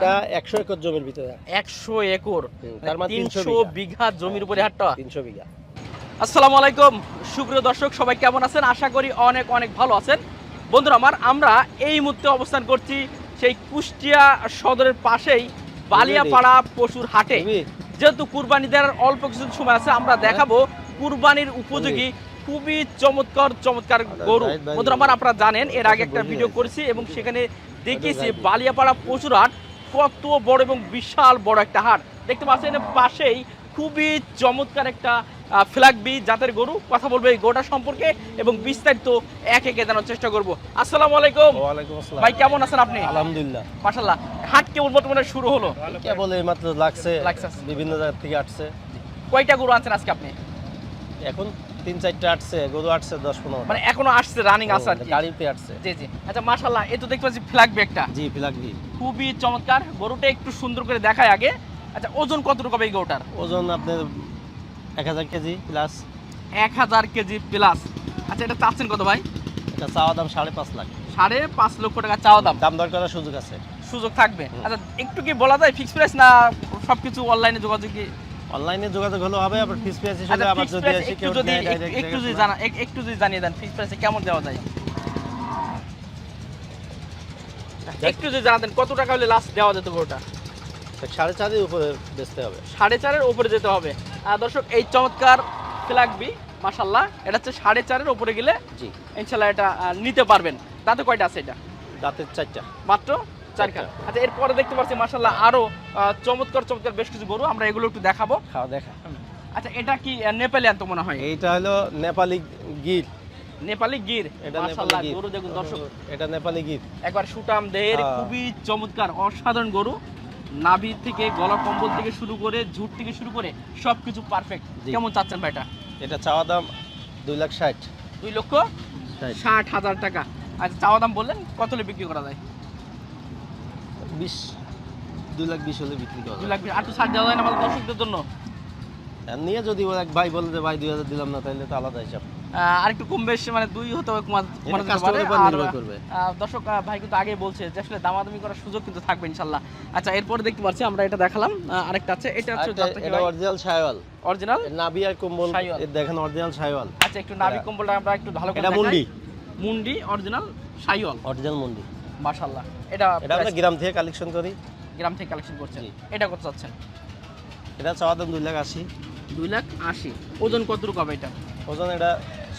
এটা একশো একর জমির ভিতরে। একশো একর তার মানে তিনশো বিঘা। বিঘা জমির উপরে হাটটা? তিনশো বিঘা। আসসালামু আলাইকুম সুপ্রিয় দর্শক সবাই কেমন আছেন? আশা করি অনেক অনেক ভালো আছেন। বন্ধুরা আমার আমরা এই মুহূর্তে অবস্থান করছি সেই কুষ্টিয়া সদরের পাশেই বালিয়াপাড়া পশুর হাটে। যেহেতু কুরবানি দেওয়ার অল্প কিছু সময় আছে আমরা দেখাবো কুরবানির উপযোগী খুবই চমৎকার চমৎকার গরু। বন্ধুরা আমার আপনারা জানেন এর আগে একটা ভিডিও করেছি এবং সেখানে দেখিয়েছি বালিয়াপাড়া পশুর হাট। কত বড় এবং বিশাল বড় একটা হাট। দেখতে পাচ্ছেন পাশেই খুবই চমৎকার একটা ফ্ল্যাগবি জাতের গরু। কথা বলব এই গোটা সম্পর্কে এবং বিস্তারিত এক একে জানার চেষ্টা করব। আসসালামু আলাইকুম। ভাই কেমন আছেন আপনি? আলহামদুলিল্লাহ। মাশাল্লাহ হাট কেবল বর্তমানে শুরু হলো? কেবল এই মাত্র লাগছে। লাগছে। বিভিন্ন জায়গা থেকে আসছে। কয়টা গরু আনছেন আজকে আপনি? এখন তিন চারটা আসছে গরু আসছে দশ পনেরো। মানে এখনও আসছে রানিং আছে আর কি। গাড়িতে জি জি। আচ্ছা মাশাল্লাহ এই তো দেখতে পাচ্ছি ফ্ল্যাগ একটা জি ফিলাকবি খুবই চমৎকার। গরুটা একটু সুন্দর করে দেখায় আগে। আচ্ছা ওজন কতটুকু হবে এই গরুটার? ওজন আপনার এক হাজার কেজি প্লাস এক হাজার কেজি প্লাস আচ্ছা এটা চাচ্ছেন কত ভাই? এটা চাওয়া দাম সাড়ে পাঁচ লাখ। সাড়ে পাঁচ লক্ষ টাকা চাওয়া দাম। দাম দর করার সুযোগ আছে। সুযোগ থাকবে। আচ্ছা একটু কি বলা যায় ফিক্স প্রাইস না সবকিছু অনলাইনে যোগাযোগ কি অনলাইনে যোগাযোগ হলো হবে আবার ফিস পেয়েছি হিসেবে আচ্ছা আবার যদি প্রাইস এসে একটু কেউ যদি একটু- যদি জানা একটু যদি জানিয়ে দেন ফিক্স প্রাইসে কেমন দেওয়া যায়? একটু যদি জানাতেন কত টাকা হলে লাস্ট দেওয়া যেত গরুটা। সাড়ে চারের উপরে বেচতে হবে। সাড়ে চারের উপরে যেতে হবে। দর্শক এই চমৎকার ফ্ল্যাগবি মাসাল্লাহ এটা হচ্ছে সাড়ে চারের উপরে গেলে জি। ইনশাল্লাহ এটা নিতে পারবেন। তাতে কয়টা আছে এটা? দাঁতের চারটা। মাত্র? চারখান আচ্ছা এরপরে দেখতে পাচ্ছি আরও চমৎকার চমৎকার বেশ কিছু গরু আমরা এগুলো একটু দেখাবো। খাওয়া দেখা। আচ্ছা এটা কি আহ, নেপালিয়ান তো মনে হয়? এইটা হলো নেপালি গির। নেপালি গির? এটা নেপালি গির। গরু দেখুন দর্শক। এটা নেপালি গির। একবার সুটাম দেহের হ্যাঁ। খুবই চমৎকার অসাধারণ গরু। নাভি থেকে গলা কম্বল থেকে শুরু করে ঝুট থেকে শুরু করে সবকিছু পারফেক্ট কেমন চাচ্ছেন ভাইটা? এটা চাওয়া দাম দুই লাখ ষাট। দুই লক্ষ ষাট। হাজার টাকা। আচ্ছা চাওয়া দাম বললেন কত বিক্রি করা যায়? বিশ দুই লাখ বিশ হলে বিক্রি করা দুই লাখ বিশ- আর তো ছাড় দেওয়া যায় না দর্শকদের জন্য? নিয়ে যদি এক ভাই বলে যে ভাই দুই হাজার দিলাম না তাহলে তো আলাদা হিসাব। আর একটু কম বেশি মানে দুই হতে হবে করবে। দর্শক ভাই কিন্তু আগে বলছে যে আসলে দামাদামি করার সুযোগ কিন্তু থাকবে ইনশাল্লাহ। আচ্ছা এরপরে দেখতে পাচ্ছি আমরা এটা দেখালাম। আরেকটা আছে এটা হচ্ছে এটা অরিজিনাল সাইওয়াল অরিজিনাল নাবি আর কম্বল। দেখেন অরিজিনাল সাইওয়াল আচ্ছা একটু নাভি কম্বলটা আমরা একটু ভালো করে এটা মুন্ডি। মুন্ডি অরিজিনাল সাইওয়াল অরিজিনাল মুন্ডি। মাশাআল্লাহ। এটা এটা আমরা গ্রাম থেকে কালেকশন করি। গ্রাম থেকে কালেকশন করছেন। এটা কত চাচ্ছেন? এটা চাওয়া দাম দুই লাখ আশি। দুই লাখ আশি। ওজন কতটুকু হবে এটা? ওজন এটা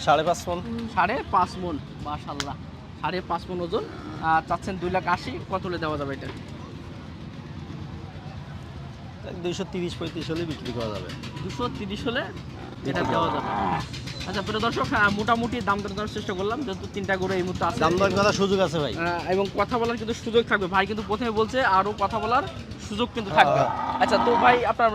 সাড়ে পাঁচ মন। সাড়ে পাঁচ মন মাশাল্লাহ সাড়ে পাঁচ মন ওজন। আর চাচ্ছেন দুই লাখ আশি কত হলে দেওয়া যাবে এটা? দুইশো তিরিশ পঁয়ত্রিশ হলে বিক্রি করা যাবে। দুশো তিরিশ হলে এটা দেওয়া যাবে। আচ্ছা প্রিয় দর্শক হ্যাঁ, মোটামুটি দাম দর চেষ্টা করলাম যেহেতু তিনটা গরু এই মুহূর্তে আছে। দাম দর করার সুযোগ আছে ভাই। এবং কথা বলার কিন্তু সুযোগ থাকবে। ভাই কিন্তু প্রথমে বলছে আরও কথা বলার সুযোগ কিন্তু থাকবে। আচ্ছা তো ভাই আপনার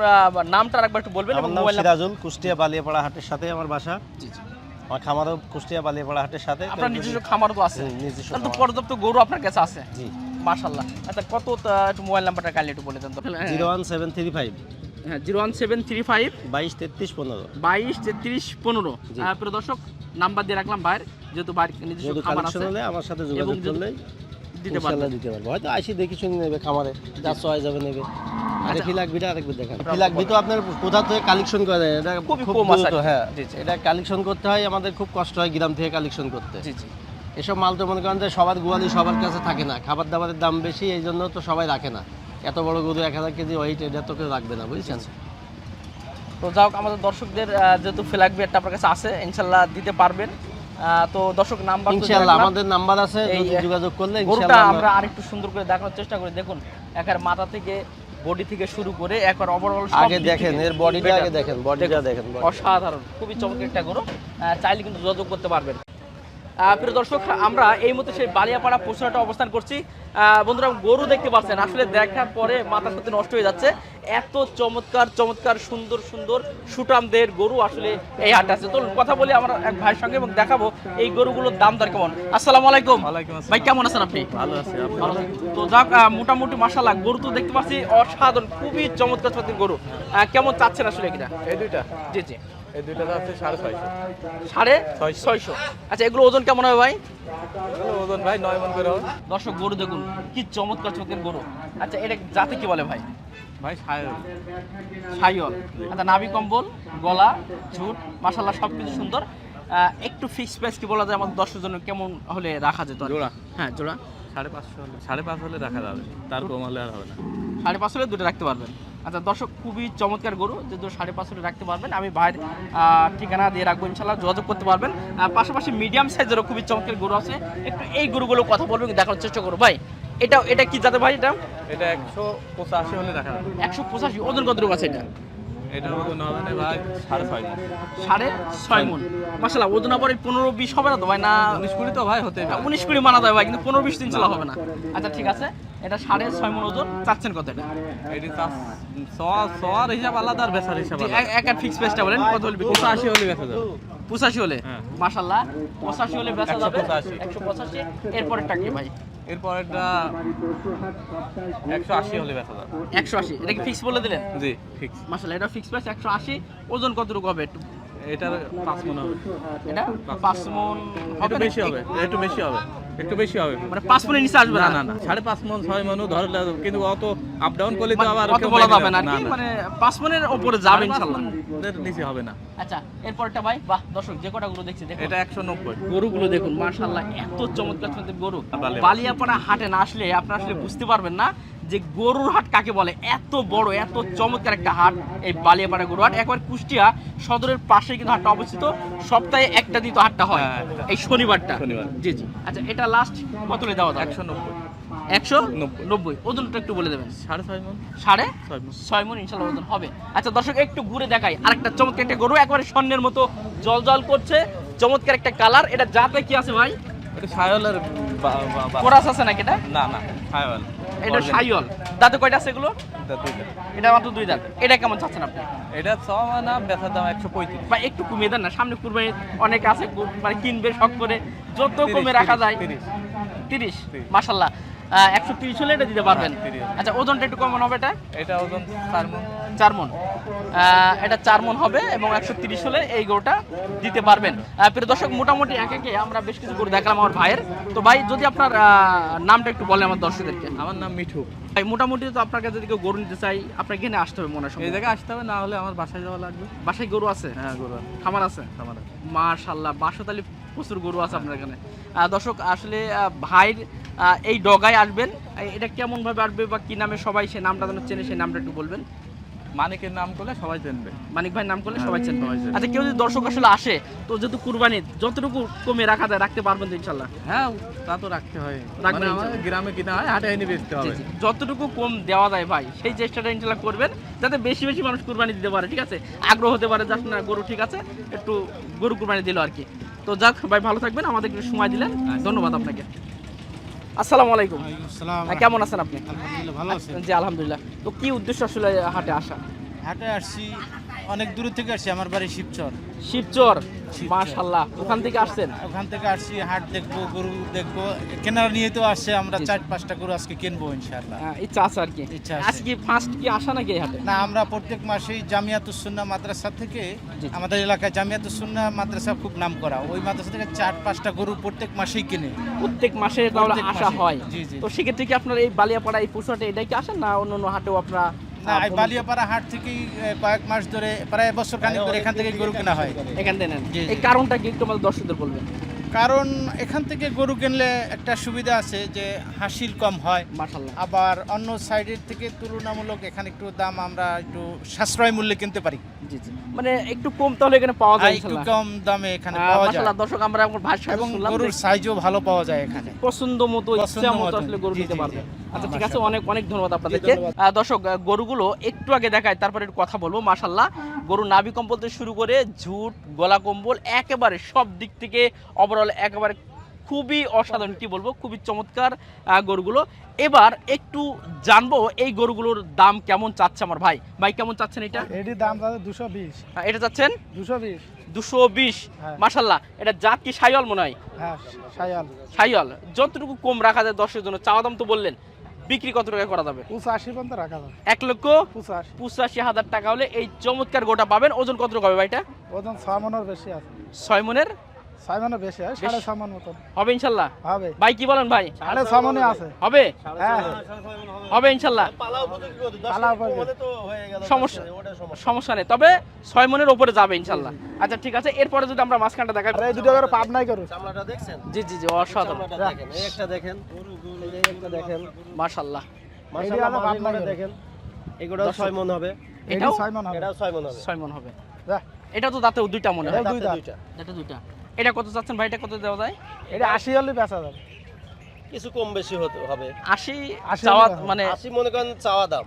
নামটা একবার একটু বলবেন এবং মোবাইল সিরাজুল কুষ্টিয়া বালিয়াপাড়া হাটের সাথে আমার বাসা। জি জি। আমার খামারও কুষ্টিয়া বালিয়াপাড়া হাটের সাথে। আপনার নিজস্ব খামারও তো আছে। নিজস্ব তো পর্যাপ্ত গরু আপনার কাছে আছে। জি। মাশাল্লাহ আচ্ছা কত একটু মোবাইল নাম্বারটা কাইন্ডলি একটু বলে দেন তো। Zero one seven three five. হ্যাঁ zero one seven three five বাইশ তেত্রিশ পনেরো। বাইশ তেত্রিশ পনেরো। প্রিয় দর্শক নাম্বার দিয়ে রাখলাম যেহেতু ভাইয়ের নিজস্ব খামার আছে আমার সাথে যোগাযোগ করলে দিতে পারবেন দিতে পারব। হয়তো আইসি দেখি শুনে নেবে খামারে যা চয় যাবে নেবে। আরে আচ্ছা। ফিলাকবিটা আরেকবার দেখান। ফিলাকবি তো আপনার কোথা থেকে কালেকশন করে এটা খুব কম আছে। দ্রুত, আর কি। হ্যাঁ। এটা কালেকশন করতে হয় আমাদের খুব কষ্ট হয় গ্রাম থেকে কালেকশন করতে। জি জি। এসব মাল তো মনে করেন যে সবার গোয়ালি সবার কাছে থাকে না। খাবার দাবারের দাম বেশি এই জন্য তো সবাই রাখে না। এত বড় গরু এক হাজার কেজি ওয়েট এটা তো কেউ রাখবে না বুঝছেন? তো যাই হোক আমাদের দর্শকদের যেহেতু ফ্ল্যাগ বিয়ারটা আপনার কাছে আছে ইনশাল্লাহ দিতে পারবেন। তো দর্শক নাম্বার আমাদের নাম্বার আছে যোগাযোগ করলে আমরা আরেকটু সুন্দর করে দেখানোর চেষ্টা করি। দেখুন একের মাথা থেকে বডি থেকে শুরু করে একবার ওভারঅল আগে দেখেন এর বডিটা আগে দেখেন বডিটা দেখেন অসাধারণ খুবই চমৎকার একটা গরু। চাইলে কিন্তু যোগাযোগ করতে পারবেন। প্রিয় দর্শক আমরা এই মুহূর্তে সেই বালিয়াপাড়া পশুহাটে অবস্থান করছি। বন্ধুরা গরু দেখতে পাচ্ছেন আসলে দেখার পরে মাথা সাথে নষ্ট হয়ে যাচ্ছে। এত চমৎকার চমৎকার সুন্দর সুন্দর সুটামদের গরু আসলে এই হাটে আছে। তো কথা বলি আমার এক ভাইয়ের সঙ্গে এবং দেখাবো এই গরুগুলোর দাম দর কেমন। আসসালামু আলাইকুম। ভাই কেমন আছেন আপনি? ভালো আছে তো যাক মোটামুটি মাসাল্লাহ গরু তো দেখতে পাচ্ছি অসাধারণ খুবই চমৎকার চমৎকার গরু। আহ, কেমন চাচ্ছেন আসলে এটা এই দুইটা। জি জি। এই দুইটা আছে সাড়ে ছয়শো। সাড়ে? ছয়শো। আচ্ছা এগুলো ওজন কেমন হবে ভাই? ওজন ভাই নয় মন করে হবে। দর্শক গরু দেখুন কি চমৎকার চমৎকার গরু। আচ্ছা এটা জাতে কি বলে ভাই? ভাই সাড়ে সাইয়ল আচ্ছা নাভি কম্বল গলা ঝুট মাসাল্লাহ সব কিছু সুন্দর একটু ফিক্স প্রাইস কি বলা যায় আমাদের দর্শকের জন্য? কেমন হলে রাখা যেত? জোড়া? হ্যাঁ জোড়া। সাড়ে পাঁচশো হলে সাড়ে পাঁচ হলে রাখা যাবে। তার কম আর হবে না। সাড়ে পাঁচ হলে দুটো রাখতে পারবেন। আচ্ছা দর্শক খুবই চমৎকার গরু যে দুটো সাড়ে পাঁচ হলে রাখতে পারবেন। আমি ভাইয়ের আহ, ঠিকানা দিয়ে রাখব ইনশাল্লাহ যোগাযোগ করতে পারবেন। পাশাপাশি মিডিয়াম সাইজেরও খুবই চমৎকার গরু আছে। একটু এই গরুগুলো কথা বলব দেখার চেষ্টা করব। ভাই এটা এটা কি যাতে ভাই এটা? এটা একশো পঁচাশি হলে রাখা যাবে। একশো পঁচাশি ওজন কত আছে এটা? এটার ওজন হবে না ভাই সাড়ে ছয় মণ। সাড়ে ছয় মন। মাসাল্লাহ ওজন আবার এই পনেরো বিশ হবে না তো ভাই? না উনিশ কুড়ি তো ভাই হতে উনিশ কুড়ি মানা যায় ভাই কিন্তু পনেরো বিশ দিন চলা হবে না। আচ্ছা ঠিক আছে। এটা সাড়ে ছয় মন ওজন চাচ্ছেন কত এটা? এটি সওয়ার হিসাব আলাদা আর বেচার হিসাব এক- এক ফিক্স প্রাইসটা বলেন কত হলে পঁচাশি হলে বেচা যাবে। পঁচাশি হলে? হ্যাঁ। মাসাল্লাহ পঁচাশি হলে বেচা যাবে একশো পঁচাশি। এরপরেরটা কি ভাই? এরপর এটা একশো আশি হলে ব্যথা যাবে একশো আশি এটা কি ফিক্স বলে দিলেন? জি ফিক্স মাসাল্লাহ এটা ফিক্স প্রাইস একশো আশি ওজন কতটুকু হবে একটু এটার পাঁচ মন হবে। এটা? পাঁচ মন একটু বেশি হবে একটু বেশি হবে একটু বেশি হবে। মানে পাঁচ মনের নিচে আসবে না না না। সাড়ে পাঁচ মন ছয় মনও ধরলে কিন্তু অত আপ ডাউন করলে তো আবার অত বলা যাবে না মানে পাঁচ মনের ওপরে যাবে মনের নিচে হবে না। আচ্ছা এরপরটা ভাই? বাহ দর্শক যে কটা গুলো দেখছি দেখুন। এটা একশো নব্বই। গরুগুলো দেখুন মাশাল্লাহ এত চমৎকার চমৎকার গরু। বালিয়াপাড়া। বালিয়াপাড়া হাটে না আসলে আপনারা আসলে বুঝতে পারবেন না যে গরুর হাট কাকে বলে? এত বড় এত চমৎকার একটা হাট এই বালিয়াপাড়া গরু হাট। একবার কুষ্টিয়া সদরের পাশে কিন্তু হাটটা অবস্থিত। সপ্তাহে একটা দিন তো হাটটা হয়। হ্যাঁ, এই শনিবারটা। শনিবার। জি জি। আচ্ছা এটা লাস্ট কত করে দেওয়া যাবে? একশো নব্বই। একশো নব্বই। ওজনটা একটু বলে দেবেন। সাড়ে ছয় মন সাড়ে ছয় মন ছয় মন ইনশাল্লাহ ওজন হবে। আচ্ছা দর্শক একটু ঘুরে দেখাই। আরেকটা চমৎকার একটা গরু একবারে স্বর্ণের মতো জল জল করছে। চমৎকার একটা কালার। এটা যাতে কি আছে ভাই? এটা সায়লের বা- বা- বা- কোরাস আছে নাকি এটা? না না সায়ল। এটা সাইয়ল দাঁতে কয়টা আছে এগুলো? এটা মাত্র দুই দাঁত। এটা কেমন চাচ্ছেন আপনি? এটা ছ না বেচার দাম একশো পঁয়ত্রিশ। বা একটু কমিয়ে দেন না। সামনে কুরবানি অনেক আছে মানে কিনবে শখ করে। যত কমে রাখা যায়। তিরিশ। মাসাল্লাহ একশো তিরিশ হলে এটা দিতে পারবেন। হ্যাঁ। আচ্ছা ওজনটা একটু কমন হবে এটা? এটা ওজন চার চার মন আহ, এটা চার মন হবে এবং একশো তিরিশ হলে এই গরুটা দিতে পারবেন। প্রিয় দর্শক মোটামুটি এক একে আমরা বেশ কিছু গরু দেখলাম আমার ভাইয়ের। তো ভাই যদি আপনার নামটা একটু বলেন আমার দর্শকদেরকে। আমার নাম মিঠু। ভাই মোটামুটি তো আপনার কাছে যদি কেউ গরু নিতে চাই আপনার এখানে আসতে হবে মনে হয় এই। জায়গায় আসতে হবে না হলে আমার বাসায় যাওয়া লাগবে। বাসায় গরু আছে? হ্যাঁ গরু খামার আছে? আমার মাশাল্লাহ বাসতালি প্রচুর গরু আছে আপনার এখানে। দর্শক আসলে ভাইয়ের এই ডগায় আসবেন। এটা কেমন ভাবে আসবে বা কি নামে সবাই সেই নামটা যেন চেনে সেই নামটা একটু বলবেন। মানিকের নাম করলে সবাই চিনবে মানিক ভাই নাম করলে সবাই চেনবে আচ্ছা কেউ যদি দর্শক আসলে আসে তো যেহেতু কুরবানি যতটুকু কমে রাখা যায় রাখতে পারবেন তো ইনশাল্লাহ? হ্যাঁ তা তো রাখতে হয়। রাখবেন মানে আমাদের গ্রামে কিনা হয় হাটে এনে বেচতে হবে। যতটুকু কম দেওয়া যায় ভাই সেই চেষ্টাটা ইনশাল্লাহ করবেন যাতে বেশি বেশি মানুষ কুরবানি দিতে পারে ঠিক আছে? আগ্রহ হতে পারে যাক না গরু ঠিক আছে একটু গরু কুরবানি দিল আর কি। তো যাক ভাই ভালো থাকবেন আমাদের একটু সময় দিলেন। ধন্যবাদ আপনাকে। আসসালামু আলাইকুম। কেমন আছেন আপনি? জি আলহামদুলিল্লাহ। তো কি উদ্দেশ্য আসলে হাটে আসা? হাটে আসছি অনেক দূর থেকে আসছি আমার বাড়ি শিবচর। শিবচর। মাশাল্লাহ ওখান থেকে আসছেন? ওখান থেকে আসছি হাট দেখব গরু দেখব। কেনার নিয়ে তো আসছে আমরা চার পাঁচটা গরু আজকে কিনবো ইনশাআল্লাহ। ইচ্ছা আছে আর কি। ইচ্ছা আজকে ফার্স্ট কি আসা নাকি হাটে? না আমরা প্রত্যেক মাসেই জামিয়াতুসুন্না মাদ্রাসা থেকে আমাদের এলাকায় জামিয়াতুসুন্না মাদ্রাসা খুব নাম করা ওই মাদ্রাসা থেকে চার পাঁচটা গরু প্রত্যেক মাসেই কিনে। প্রত্যেক মাসে তাহলে আসা হয়। তো সেক্ষেত্রে কি আপনার এই বালিয়াপাড়া এই পশুহাটে এটাই কি আসেন না অন্য অন্য হাটেও আপনারা না বালিয়াপাড়া হাট থেকেই কয়েক মাস ধরে প্রায় বছর খানিক ধরে এখান থেকে গরু কেনা হয়। এখান থেকে। এই কারণটা কি একটু আমাদের দর্শকদের বলবেন? কারণ এখান থেকে গরু কিনলে একটা সুবিধা আছে যে হাসিল কম হয়। আবার অন্য সাইডের থেকে তুলনামূলক এখানে একটু দাম আমরা একটু সাশ্রয় মূল্যে কিনতে পারি। মানে একটু কম তাহলে এখানে পাওয়া যায় একটু কম দামে এখানে পাওয়া যায়। মাশাল্লাহ দর্শক আমরা আমার ভাষা এবং গরুর সাইজও ভালো পাওয়া যায় এখানে। পছন্দ মতো ইচ্ছা মতো। আসলে গরু নিতে পারবে। আচ্ছা ঠিক আছে অনেক অনেক ধন্যবাদ আপনাদেরকে। দর্শক গরুগুলো একটু আগে দেখায় তারপরে একটু কথা বলব। মাশাল্লাহ গরু নাভি কম্বল থেকে শুরু করে ঝুট গলা কম্বল একেবারে সব দিক থেকে ওভারঅল একেবারে খুবই অসাধারণ কি বলব? খুবই চমৎকার গরুগুলো। এবার একটু জানব এই গরুগুলোর দাম কেমন চাচ্ছে আমার ভাই? ভাই কেমন চাচ্ছেন এটা? এটির দাম দাদা দুশো বিশ। এটা চাচ্ছেন? দুশো বিশ। দুশো বিশ। হ্যাঁ। মাশাল্লাহ এটা জাত কি সাইল মনে হয়? হ্যাঁ সাইয়াল যতটুকু কম রাখা যায় দশের জন্য চাওয়া দাম তো বললেন বিক্রি কত টাকা করা যাবে? পঁচাশি পর্যন্ত রাখা যাবে। এক লক্ষ পঁচাশি। পঁচাশি হাজার টাকা হলে এই চমৎকার গোটা পাবেন। ওজন কত হবে ভাইটা ওজন ছয় মনের বেশি আছে। ছয় মনের? মনের বেশি হয় সাড়ে ছয় মন মতন। হবে ইনশাল্লাহ? হবে। ভাই কি বলেন ভাই? সাড়ে ছয় মনে আছে। হবে? হ্যাঁ। হবে। ইনশাল্লাহ। হয়ে গেল, সমস্যা নেই। তবে ছয় মনের ওপরে যাবে ইনশাল্লাহ। আচ্ছা ঠিক আছে। এরপরে যদি আমরা মাঝখানটা দেখাই এই দুটো করে পাপ নাই করু চামড়াটা দেখছেন? জি জি জি অসাধারণ। দেখেন একটা দেখেন। একটা দেখেন। মাশাআল্লাহ করে করে। দেখেন। এগুলো ছয় মন হবে। এটাও ছয় মন হবে। এটাও ছয় মন হবে। ছয় মন হবে এটা তো দাঁতে দুইটা মনে হয়। দুইটা। দুইটা। এটা কত চাচ্ছেন ভাই? এটা কত দেওয়া যায়? এটা আশি হলে বেচা যাবে। কিছু কম বেশি হতে হবে। আশি আশি চাওয়া মানে আশি মনে করেন চাওয়া দাম।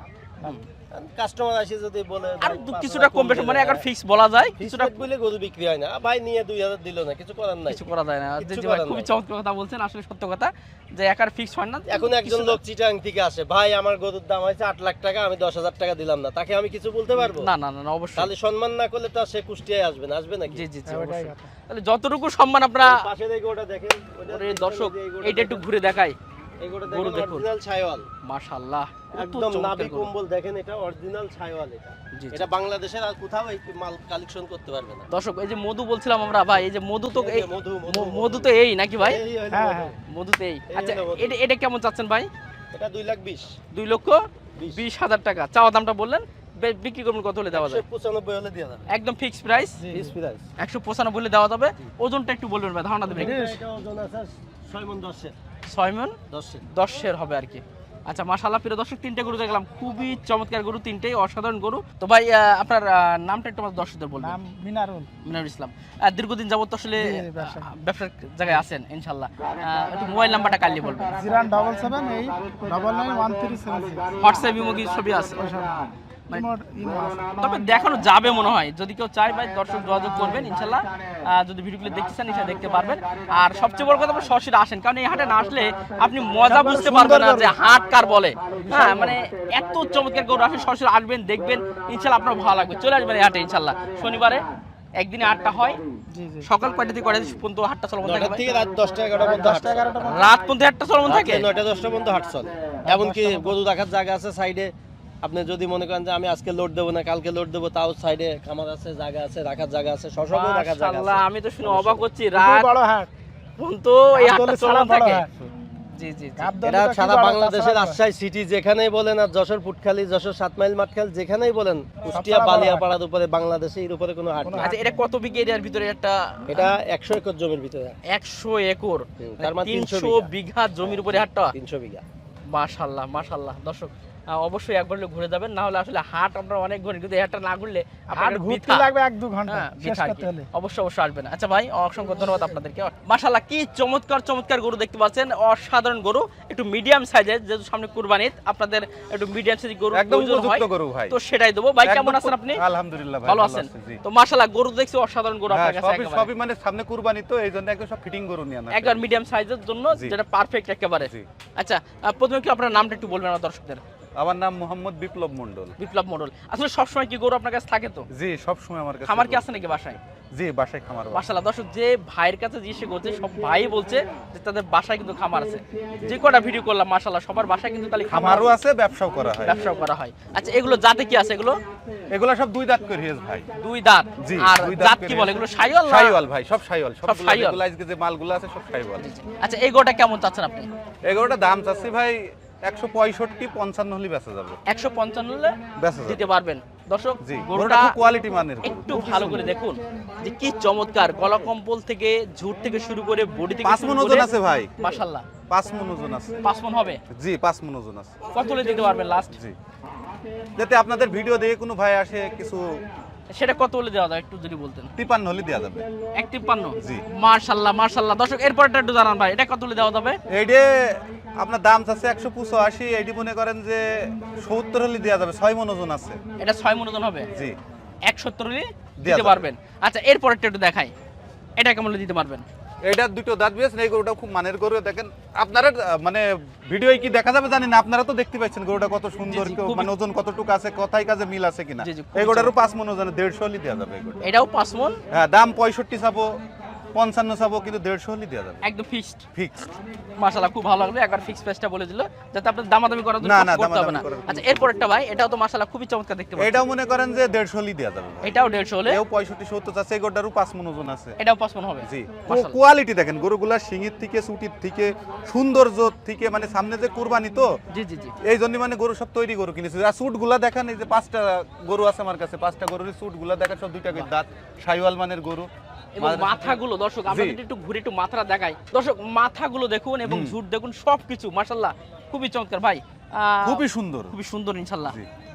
কাস্টমার আসে যদি বলে আর ভাই দু- পাঁচ কিছুটা কম বেশি মানে একবার ফিক্স বলা যায় কিছুটা বলে গরু বিক্রি হয় না। ভাই নিয়ে দুই হাজার দিল না কিছু করার নাই। কিছু করা যায় না। যে ভাই খুবই চমৎকার কথা বলছেন আসলে সত্য কথা যে একার ফিক্স হয় না এখন একজন লোক চিটাং থেকে আসে ভাই আমার গরুর দাম হয়েছে আট লাখ টাকা আমি দশ হাজার টাকা দিলাম না। তাকে আমি কিছু বলতে পারব? না না না না, অবশ্যই। তাহলে সম্মান না করলে তো সে কুষ্টিয়ায় আসবে না আসবে নাকি? জি জি জি অবশ্যই। তাহলে যতটুকু সম্মান আপনারা পাশে দেখে ওটা দেখেন। ওটা দর্শক এইটা একটু ঘুরে দেখাই। এই দেখেন। অরিজিনাল ছাইওয়াল। মাশাআল্লাহ একদম নাভি কম্বল দেখেন এটা অরিজিনাল ছাইওয়াল এটা। জি, জি। এটা বাংলাদেশের আর কোথাও এই মাল কালেকশন করতে পারবে না। দর্শক এই যে মধু বলছিলাম আমরা ভাই এই যে মধু তো এই এই মধু, মধু, ম- মধু। মধু তো এই নাকি ভাই? হ্যাঁ, মধু। হ্যাঁ। তো এই এই আচ্ছা এটা এটা কেমন চাচ্ছেন ভাই? এটা দুই লাখ বিশ। দুই লক্ষ বিশ। বিশ হাজার টাকা। চাওয়া দামটা বললেন বিক্রি করবেন কত হলে দেওয়া যায়? একশো পঁচানব্বই হলে দেওয়া যাবে। একদম ফিক্সড প্রাইস হলে দেওয়া যাবে? ওজনটা একটু বলবেন ভাই ধারণা দেবেন। এটা ওজন আছে ছয় দশের। ছয় মন? দশের। হবে আর কি। আচ্ছা মাশাল্লাহ প্রিয় দর্শক তিনটে গরু দেখলাম। খুবই চমৎকার গরু তিনটেই অসাধারণ গরু। তো ভাই আপনার নামটা একটু আমার দর্শকদের বলবেন। নাম মিনারুল। মিনারুল ইসলাম। দীর্ঘদিন যাবত আসলে ব্যবসার জায়গায় আছেন ইনশাল্লাহ একটু মোবাইল নাম্বারটা কালিয়ে বলবেন। জিরান double seven eight double nine one three seven WhatsApp ইমোগি ছবি আছে? তবে দেখানো যাবে মনে হয়। যদি কেউ চায় ভাই দর্শক যোগাযোগ করবেন ইনশাল্লাহ যদি ভিডিওগুলো দেখতে চান ইনশাল্লাহ দেখতে পারবেন। আর সবচেয়ে বড় কথা সরাসরি আসেন। কারণ এই হাটে না আসলে আপনি মজা বুঝতে পারবেন না যে হাট কার বলে। হ্যাঁ মানে এত চমৎকার গরু আসলে সরাসরি আসবেন দেখবেন ইনশাল্লাহ আপনার ভালো লাগবে। চলে আসবেন এই হাটে ইনশাল্লাহ। শনিবারে একদিনে আটটা হয়। জি জি। সকাল কয়টা থেকে কয়টা পর্যন্ত হাটটা চলমান থাকে থেকে রাত দশটা এগারোটা পর্যন্ত দশটা এগারোটা রাত পর্যন্ত হাটটা চলমান থাকে? নয়টা দশটা পর্যন্ত হাট চলে। এমনকি গরু রাখার জায়গা আছে সাইডে। আপনি যদি মনে করেন যে আমি আজকে লোড দেবো না কালকে লোড দেবো তাও সাইডে খামার আছে জায়গা আছে রাখার জায়গা আছে সবসময় রাখার জায়গা আছে। আমি তো শুনে অবাক হচ্ছি রাত বড় হাট পর্যন্ত এই হাটটা বড় থাকে। জি জি জি। এটা সারা বাংলাদেশের রাজশাহী সিটি যেখানেই বলেন আর যশোর পুটখালি যশোর সাত মাইল মাঠখাল যেখানেই বলেন কুষ্টিয়া বালিয়াপাড়ার উপরে বাংলাদেশে এর উপরে কোনো হাট নেই। আচ্ছা এটা কত বিঘা এরিয়ার ভিতরে একটা এটা একশো একর জমির ভিতরে একশো একর? তার মানে তিনশো বিঘা। জমির উপরে হাটটা তিনশো বিঘা। মাশাল্লাহ মাশাল্লাহ দর্শক অবশ্যই একবার হলে ঘুরে যাবেন। না হলে আসলে হাট আমরা অনেক ঘুরি কিন্তু হাটটা না ঘুরলে হাট ঘুরতে লাগবে এক দু ঘণ্টা হ্যাঁ, অবশ্যই অবশ্যই আসবেন আচ্ছা ভাই অসংখ্য ধন্যবাদ আপনাদেরকে। মাশাল্লাহ কি চমৎকার চমৎকার গরু দেখতে পাচ্ছেন। অসাধারণ গরু একটু মিডিয়াম সাইজের যেহেতু সামনে কুরবানির আপনাদের একটু মিডিয়াম সাইজের গরু একদম উপযুক্ত গরু ভাই। তো সেটাই দেবো। ভাই কেমন আছেন আপনি? আলহামদুলিল্লাহ ভাই ভালো আছেন? তো মাশাল্লাহ গরু দেখছি অসাধারণ গরু হ্যাঁ, আপনার কাছে সবই একেবারে। সবই মানে সামনে কুরবানি তো এই জন্য একদম সব ফিটিং গরু নিয়ে আনা একবার মিডিয়াম সাইজের জন্য যেটা পারফেক্ট একেবারে। আচ্ছা প্রথমে কি আপনার নামটা একটু বলবেন আমার দর্শকদের? আমার নাম মোহাম্মদ বিপ্লব মন্ডল বিপ্লব মডেল আসলে সবসময় কি গরু আপনার কাছে থাকে তো? জি সব সময় আমার কাছে খামার কি আছে নাকি বাসায়? জি বাসায় খামার বানাই। মাশাল্লাহ দর্শক যে ভাইয়ের কাছে যে সে করছে সব ভাই বলছে যে তাদের বাসায় কিন্তু খামার আছে। যে কটা ভিডিও করলাম মাশাল্লাহ সবার বাসায় কিন্তু তাহলে খামারও আছে। ব্যবসাও করা হয়। ব্যবসা করা হয়। আচ্ছা এগুলো জাতে কি আছে এগুলো? এগুলা সব দুই দাঁত করে ভাই। দুই দাঁত। জি আর দুই জাত কি বলে? এগুলো সাইওয়াল না? সাইওয়াল ভাই সব সাইওয়াল। সব সাইওয়াল। এগুলো আজকে যে মালগুলো আছে সব সাইওয়াল। আচ্ছা এই গোটা কেমন চাচ্ছেন আপনি? এগুলোটা দাম চাচ্ছি ভাই একশো পঁয়ষট্টি পঞ্চান্ন হলে বেচা যাবে। একশো পঞ্চান্ন হলে বেচা দিতে পারবেন। দর্শক গরুটা গরুটা কোয়ালিটি মানের একটু ভালো করে দেখুন যে কি চমৎকার গলা কম্বল থেকে ঝুট থেকে শুরু করে বডি থেকে পাঁচ মন ওজন আছে ভাই। পাঁচ মন ওজন আছে। পাঁচ মন হবে? জি পাঁচ মন ওজন আছে। কত দিতে পারবেন লাস্ট জি। যাতে আপনাদের ভিডিও দেখে কোনো ভাই আসে কিছু সেটা কত হলে দেওয়া যাবে একটু যদি বলতেন। তিপ্পান্ন হলে দেওয়া যাবে। এক তিপ্পান্ন? জি। মার্শাল্লাহ মার্শাল্লাহ দর্শক এরপরটা একটু জানান ভাই এটা কত হলে দেওয়া যাবে? এইডে আপনার দাম চাচ্ছে একশো পঁচাশি এইটি মনে করেন যে সত্তর হলে দেওয়া যাবে ছয় মনোজন আছে। এটা ছয় মনোজন হবে? জি। এক সত্তর হলে দিতে পারবেন। আচ্ছা এরপরটা একটু দেখাই। এটা কেমন দিতে পারবেন? এইটার দুটো দাঁত বিয়েছেন এই গরুটা খুব মানের গরু দেখেন আপনারা মানে ভিডিও কি দেখা যাবে জানি না আপনারা তো দেখতে পাচ্ছেন গরুটা কত সুন্দর মানে ওজন কতটুকু আছে কথাই কাজে মিল আছে কিনা। এই গরুটারও পাঁচ মন ওজন দেড়শো দেওয়া যাবে এটাও পাঁচ মন? হ্যাঁ দাম পঁয়ষট্টি চাবো পঞ্চান্ন চাবো কিন্তু দেড়শো হলে দেওয়া যাবে। একদম ফিক্সড ফিক্সড মাশাআল্লাহ খুব ভালো লাগল। একবার ফিক্স প্রাইসটা বলে দিল যাতে আপনার দামাদামি করার জন্য না, না, করতে হবে না। আচ্ছা ভাই এটাও তো মাশাআল্লাহ খুবই চমৎকার দেখতে পাচ্ছি। এটাও মনে করেন যে দেড়শো দেওয়া যাবে এটাও দেড়শো হলে? এও পঁয়ষট্টি সত্তর আছে এই গোটারও পাঁচ মন ওজন আছে। এটাও হবে? জি। কোয়ালিটি দেখেন গরুগুলার শিঙির থেকে চুটির থেকে সৌন্দর্য থেকে মানে সামনে যে কুরবানি তো জি জি জি। এই জন্য মানে গরু সব তৈরি গরু কিনেছি। আর স্যুটগুলা দেখেন এই যে পাঁচটা গরু আছে আমার কাছে পাঁচটা গরুর স্যুটগুলা দেখেন সব দুইটা দাঁত সাইওয়াল মানের গরু। এবং মাথাগুলো দর্শক আমরা যদি একটু ঘুরে একটু মাথাটা দেখাই। দর্শক মাথাগুলো দেখুন এবং ঝুট দেখুন সবকিছু মাশাআল্লাহ খুবই চমৎকার। ভাই খুবই সুন্দর। খুবই সুন্দর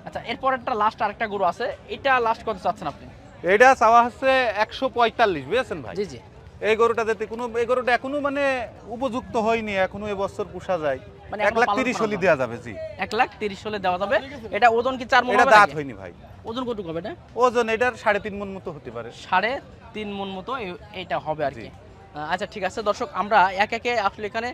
আচ্ছা এরপর একটা লাস্ট আরেকটা গরু আছে। এটা লাস্ট কত চাচ্ছেন আপনি? এটা চাওয়া হচ্ছে একশো পঁয়তাল্লিশ বুঝেছেন ভাই? জি জি। এই গরুটা যাতে কোনো এই গরুটা এখনও মানে উপযুক্ত হয়নি এখনও এবছর পোষা যায়। মানে এক লাখ তিরিশ হলি। দেওয়া যাবে জি। এক লাখ তিরিশ হলে দেওয়া যাবে। এটা ওজন কি চার মন এটা দাঁত হয়নি ভাই। ওজন কত হবে এটা? ওজন এটার সাড়ে তিন মন মতো হতে পারে। সাড়ে তিন মন মতো এ- এইটা হবে আর কি। আচ্ছা ঠিক আছে। দর্শক আমরা এক একে আসলে এখানে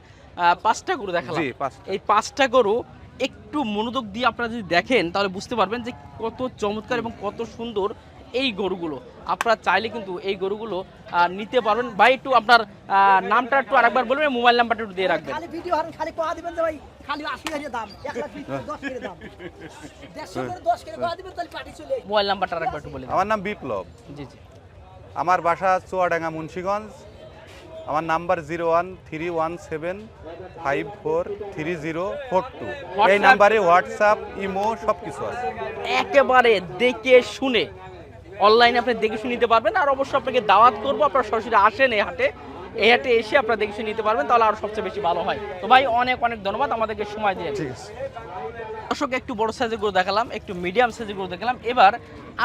পাঁচটা গরু দেখালাম। এই পাঁচটা গরু একটু মনোযোগ দিয়ে আপনারা যদি দেখেন তাহলে বুঝতে পারবেন যে কত চমৎকার এবং কত সুন্দর এই গরুগুলো। আপনারা চাইলে কিন্তু এই গরুগুলো নিতে পারবেন। ভাই একটু আপনার নামটা একটু আরেকবার বলবেন মোবাইল নাম্বারটা একটু দিয়ে রাখবেন। খালি ভিডিও হারুন খালি কোয়া দিবেন ভাই খালি আশি হাজার দাম। এক লাখ বিশ করে দাম। দেড়শো করে দশ করে কোয়া দিবেন তাহলে পার্টি চলে মোবাইল নাম্বারটা আরেকবার একটু বলে আমার নাম বিপ্লব। জি জি। আমার বাসা চুয়াডাঙ্গা মুন্সীগঞ্জ। আমার number zero one three one seven five four three zero four two. এই নাম্বারে হোয়াটসঅ্যাপ ইমো সব কিছু আছে। একেবারে দেখে শুনে অনলাইনে আপনি দেখে শুনে নিতে পারবেন। আর অবশ্যই আপনাকে দাওয়াত করব। আপনার সরাসরি আসেন এই হাটে। এই হাটে এসে আপনারা দেখে নিতে পারবেন তাহলে আরও সবচেয়ে বেশি ভালো হয়। তো ভাই অনেক অনেক ধন্যবাদ আমাদেরকে সময় দিয়ে ঠিক আছে। দর্শক একটু বড় সাইজের গরু দেখালাম একটু মিডিয়াম সাইজের গরু দেখালাম। এবার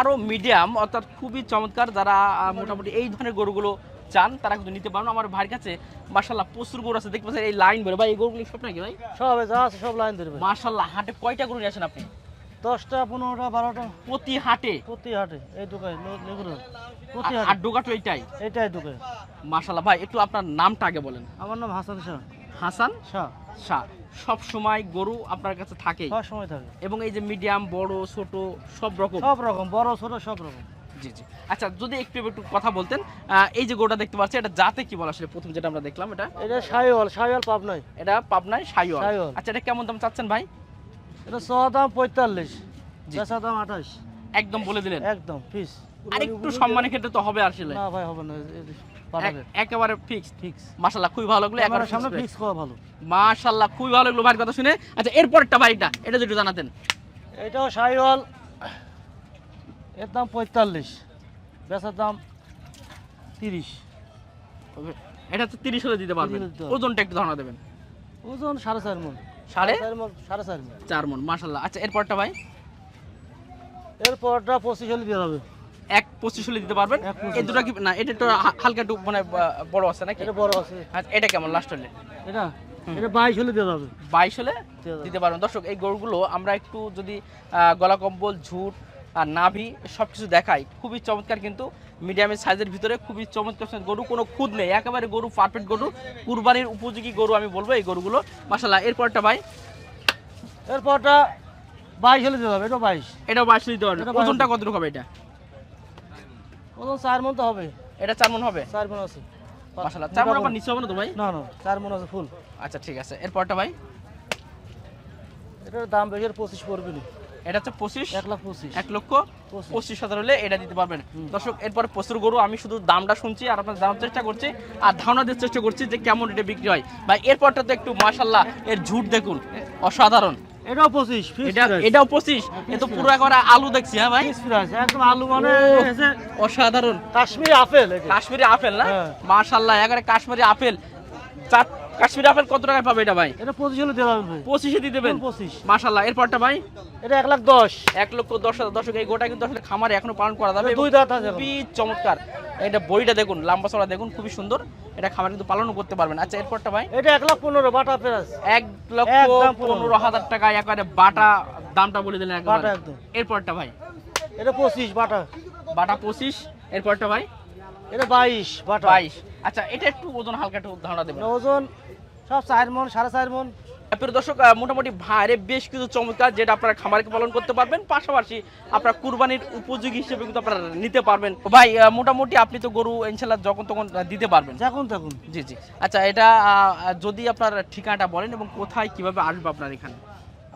আরও মিডিয়াম অর্থাৎ খুবই চমৎকার যারা আহ, মোটামুটি এই ধরনের গরুগুলো চান তারা কিন্তু নিতে পারেন। আমার ভাইয়ের কাছে মার্শাল্লাহ প্রচুর গরু আছে। দেখতে পাচ্ছেন এই লাইন বেরো ভাই এই গরুগুলো সব নাকি ভাই? সব যা আছে সব লাইন ধরবে মার্শাল্লাহ হাটে কয়টা গরু নিয়ে আসেন আপনি? দশটা পনেরোটা বারোটা। প্রতি হাটে? প্রতি হাটে এই দোকানে লেগুলো প্রতি আর হাটে। এইটাই? এইটাই দোকানে। ভাই একটু আপনার নামটা আগে বলেন। আমার নাম হাসান শাহ। হাসান শাহ। শাহ। সব সময় গরু আপনার কাছে থাকে? সব সময় থাকে। এবং এই যে মিডিয়াম বড় ছোট সব রকম? সব রকম বড় ছোট সব রকম। জি জি। আচ্ছা যদি একটু একটু কথা বলতেন এই যে গরুটা দেখতে পাচ্ছি এটা জাতে কি বলা আসলে? প্রথম যেটা আমরা দেখলাম এটা? এটা সাইওয়াল সাইওয়াল পাব নাই এটা পাবনায় সাইওয়াল সাইওয়াল। আচ্ছা এটা কেমন দাম চাচ্ছেন ভাই? এটা ছ দাম পঁয়তাল্লিশ। বেচা দাম আঠাশ। একদম বলে দিলেন? একদম পিস আর একটু সম্মানের ক্ষেত্রে তো হবে আসলে না ভাই হবে না এই- এই পাঠাবে এক- একেবারে ফিক্স। ফিক্স। মাশাল্লাহ খুবই ভালো লাগল। একেবারে সামনে ফিক্স। ফিক্স করা ভালো। মাশাল্লাহ খুবই ভালো লাগল ভাইয়ের কথা শুনে। আচ্ছা এরপরটা এটা যদি জানাতেন। এটাও সাইওয়াল এর দাম পঁয়তাল্লিশ বেচার দাম তিরিশ। এটা হচ্ছে তিরিশ হলে দিতে পারবেন। 30 দিতে হবে। ওজনটা একটু ধারণা দেবেন। ওজন সাড়ে চার মন। সাড়ে? সাড়ে চার মন। চার মন মাশাল্লাহ আচ্ছা এরপরটা ভাই? এরপরটা পঁচিশ হলে দিয়ে হবে। এক পঁচিশ হলে দিতে পারবেন? এই দুটো কি না এটা একটু হালকা একটু মানে বড় আছে নাকি? এটা বড় আছে। আচ্ছা এটা কেমন লাস্ট হলে? এটা? এটা বাইশ হলে দিয়ে বাইশ হলে দিতে পারবেন। দর্শক এই গরুগুলো আমরা একটু যদি গলা কম্বল ঝুট আর নাভি সব কিছু দেখাই খুবই চমৎকার কিন্তু মিডিয়ামের সাইজের ভিতরে খুবই চমৎকার গরু কোনো খুদ নেই। একেবারে গরু পারফেক্ট গরু কুরবানির উপযোগী গরু আমি বলব এই গরুগুলো। মাসাল্লাহ এরপরটা ভাই? এরপরটা বাইশ হলে দিয়ে হবে এটা বাইশ। এটাও বাইশ দিতে পারবেন এটা ওজনটা কতটুকু হবে এটা? ওজন চার মন তো হবে। এটা চার মন হবে? চার মন আছে। মাসাল্লাহ চার মন আবার নিচে হবে না তো ভাই? না না চার মন আছে ফুল আচ্ছা ঠিক আছে। এরপরটা ভাই? এটার দাম বেশি আর পঁচিশ পড়বে না। এটা হচ্ছে পঁচিশ এক লাখ পঁচিশ। এক লক্ষ পঁচিশ। হাজার হলে এটা দিতে পারবেন। দর্শক এরপর প্রচুর গরু আমি শুধু দামটা শুনছি আর আপনার জানার চেষ্টা করছি আর ধারণা দেওয়ার চেষ্টা করছি যে কেমন এটা বিক্রি হয়। ভাই এরপরটা তো একটু মাশাল্লাহ এর ঝুট দেখুন অসাধারণ। এটাও পঁচিশ এটা এটাও পঁচিশ এ তো পুরো একবার আলু দেখছি হ্যাঁ ভাই? একদম আলু মানে অসাধারণ। কাশ্মীরি আপেল কাশ্মীরি আপেল না? হ্যাঁ। মাশাল্লাহ একেবারে কাশ্মীরি আপেল। চার কাশ্মীরি আপেল কত টাকায় পাবে এটা ভাই? এটা পঁচিশ হলে হবে। পঁচিশে দিয়ে দেবেন? পঁচিশ। মাশাল্লাহ এরপরটা ভাই? এটা এক লাখ দশ। এক লক্ষ দশ হাজার দর্শক এই গোটা কিন্তু আসলে খামারে এখনও পালন করা যাবে দুই দাঁত আছে খুবই চমৎকার। এটা বইটা দেখুন লম্বা চড়া দেখুন খুবই সুন্দর। এটা খামার কিন্তু পালনও করতে পারবেন। আচ্ছা এরপরটা ভাই? এটা এক লাখ পনেরো বাটা পেঁয়াজ এক লক্ষ পনেরো। হাজার টাকা একবারে বাটা দামটা বলে দিলেন একবার। এরপরটা ভাই? এটা পঁচিশ বাটা। বাটা পঁচিশ। এরপরটা ভাই? এটা বাইশ বাটা। বাইশ। আচ্ছা এটা একটু ওজন হালকা একটু ধারণা দেবেন। ওজন সব চার মন সাড়ে চার মন। দর্শক মোটামুটি ভাইরে বেশ কিছু চমৎকার যেটা আপনারা খামারকে পালন করতে পারবেন পাশাপাশি আপনারা কুরবানির উপযোগী হিসেবে কিন্তু আপনারা নিতে পারবেন। ভাই মোটামুটি আপনি তো গরু ইনশাল্লাহ যখন তখন দিতে পারবেন। যখন তখন। জি জি। আচ্ছা এটা যদি আপনার ঠিকানাটা বলেন এবং কোথায় কীভাবে আসবে আপনার এখানে?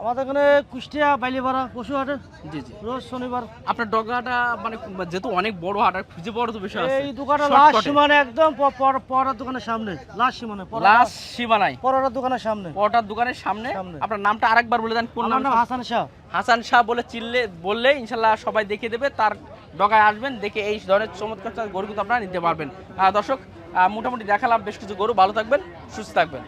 আমাদের এখানে কুষ্টিয়া বাইলিপাড়া পশু হাটে জি জি। রোজ শনিবার। আপনার ডগাটা মানে যেহেতু অনেক বড় হাট আর খুঁজে পাওয়ার তো বিষয় এই দোকানে Shortcut লাস্ট সীমানে একদম পরার দোকানের সামনে। লাস্ট সীমানে লাস্ট সীমানায়। পরার দোকানের সামনে। পটার দোকানের সামনে। আপনার নামটা আরেকবার বলে দেন কোন নাম হাসান শাহ। হাসান শাহ বলে চিনলে বললে ইনশাল্লাহ সবাই দেখিয়ে দেবে তার ডগায় আসবেন দেখে এই ধরনের চমৎকার গরু কিন্তু আপনারা নিতে পারবেন। দর্শক মোটামুটি দেখালাম বেশ কিছু গরু ভালো থাকবেন সুস্থ থাকবেন।